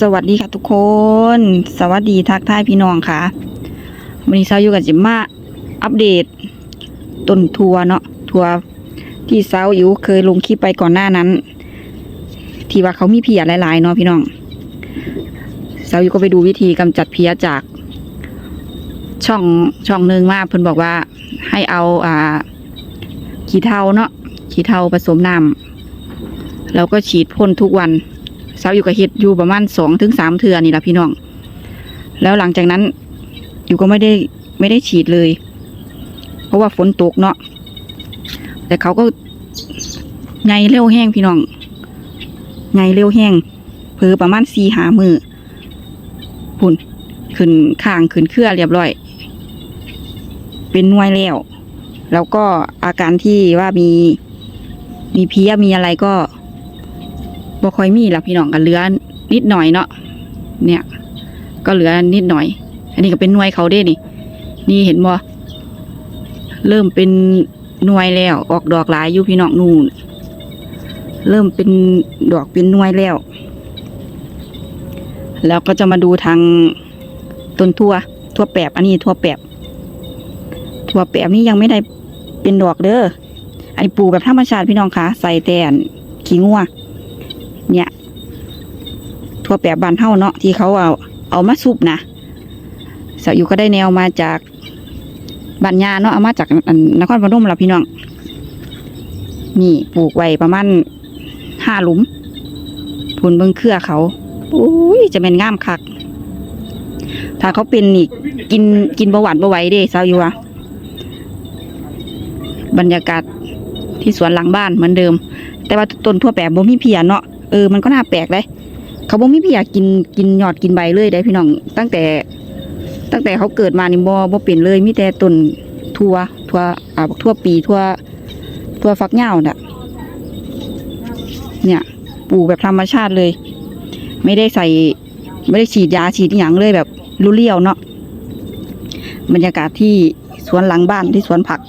สวัสดีค่ะทุกคน สวัสดีทักทายพี่น้องค่ะวันนี้เช้าอยู่กับจิมมาอัปเดต ต้นทัวเนาะทัวที่เช้าอยู่เคยลงคลิปไปก่อนหน้านั้น ที่ว่าเขามีเพียหลายๆเนาะพี่น้องเช้าอยู่ก็ไปดูวิธีกำจัดเพียจากช่องช่องหนึ่งมาเพิ่นบอกว่าให้เอาอ่าขี้เถ้าเนาะขี้เถ้าผสมน้ำแล้วก็ฉีดพ่นทุกวัน เช้าอยู่กับเฮ็ดอยู่ประมาณสองถึงสามเทือนี่แหละพี่น้อง แล้วหลังจากนั้นอยู่ก็ไม่ได้ไม่ได้ฉีดเลย เพราะว่าฝนตกเนาะแต่เขาก็ไงเร็วแห้งพี่น้องไงเร็วแห้งเพือประมาณสี่หามือพุ่นขึ้นข้างขึ้นเครือเรียบร้อย เป็นน่วยแล้วแล้วก็อาการที่ว่ามี มีเพี้ยมีอะไรก็ บ่ค่อยมีละพี่น้องกันเหลือนิดหน่อยเนาะเนี่ย ก็เหลือนิดหน่อย อันนี้ก็เป็นหน่วยเขาเด้นี่ นี่เห็นบ่เริ่มเป็นหน่วยแล้วออกดอกหลายอยู่พี่น้องนู่นเริ่มเป็นดอกเป็นหน่วยแล้ว แล้วก็จะมาดูทางต้นทั่วทั่วแปบอันนี้ทั่วแปบทั่วแปบนี่ยังไม่ได้เป็นดอกเด้ออันนี้ปลูกแบบธรรมชาติพี่น้องคะใส่แต่นขี้งัว เนี่ย ทั่วแปบบานเท่าเนาะที่เขาเอาเอามาซุปนะสาวอยู่ก็ได้แนวมาจากบ้านยาเนาะเอามาจากนครพนมละพี่น้อง นี่ปลูกไว้ประมาณห้าหลุมผลเบิ่งเครือเขาอุ้ยจะเป็นง่ามคัก ถ้าเขาเป็นนี่กินกินเบาหวานเบาไหวเด้สาวอยู่อะบรรยากาศที่สวนหลังบ้านเหมือนเดิม แต่ว่าต้นทั่วแปบบ่มีเพียเนาะ เออมันก็น่าแปลกเลยเขาบ่มีพี่อยากกินกินยอดกินใบเลยได้พี่น้อง ตั้งแต่ ตั้งแต่เขาเกิดมานี่บ่บ่เป็นเลยมีแต่ต้นทั่วทั่วอ่าทั่วปีทั่วทั่วฟักเหย้าน่ะเนี่ยปลูกแบบธรรมชาติเลย ไม่ได้ใส่ ไม่ได้ฉีดยาฉีดอย่างเลยแบบรู้เลี้ยวเนาะบรรยากาศที่สวนหลังบ้านที่สวนผัก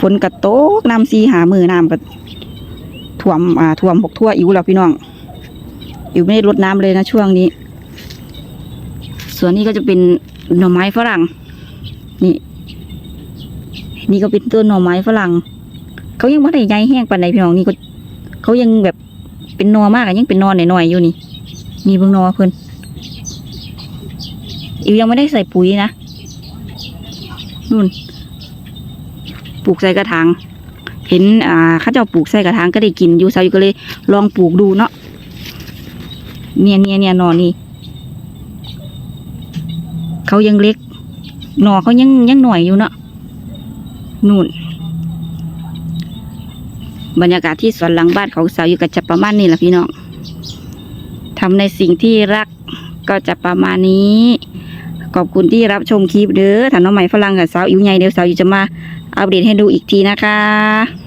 ฝนกระโตกน้ำซีหามือน้ำก็ ท่วมอ่าท่วมหกทั่วอิ๋วแล้วพี่น้องอิ๋วไม่ได้รดน้ำเลยนะช่วงนี้ ส่วนนี้ก็จะเป็นหน่อไม้ฝรั่ง นี่ นี่ก็เป็นต้นหน่อไม้ฝรั่ง เขายังไม่ได้ใหญ่แห้งปานใดพี่น้องนี่ก็ เขายังแบบเป็นนอมากอะยังเป็นนอนหน่อยๆอยู่นี่ นี่เบิ่งนอเพิ่นอิ๋วยังไม่ได้ใส่ปุ๋ยนะนู่นปลูกใส่กระถาง เห็นอ่าข้าเจ้าปลูกใส่กระถางก็ได้กินอยู่ซาอยู่ก็เลย ลองปลูกดูเนาะเนี่ยเนี่ยเนี่ยนอนี่เขายังเล็กหนอเขายังยังหน่อยอยู่เนาะนู่น บรรยากาศที่สวนหลังบ้านของสาวอยู่ก็จะประมาณนี้แหละพี่น้องทำในสิ่งที่รักก็จะประมาณนี้ขอบคุณที่รับชมคลิปเด้อถ้าน้องใหม่ฝรั่งกับสาวอิ๋วใหญ่เดี๋ยวสาวอยู่จะมาอัปเดตให้ดูอีกทีนะคะ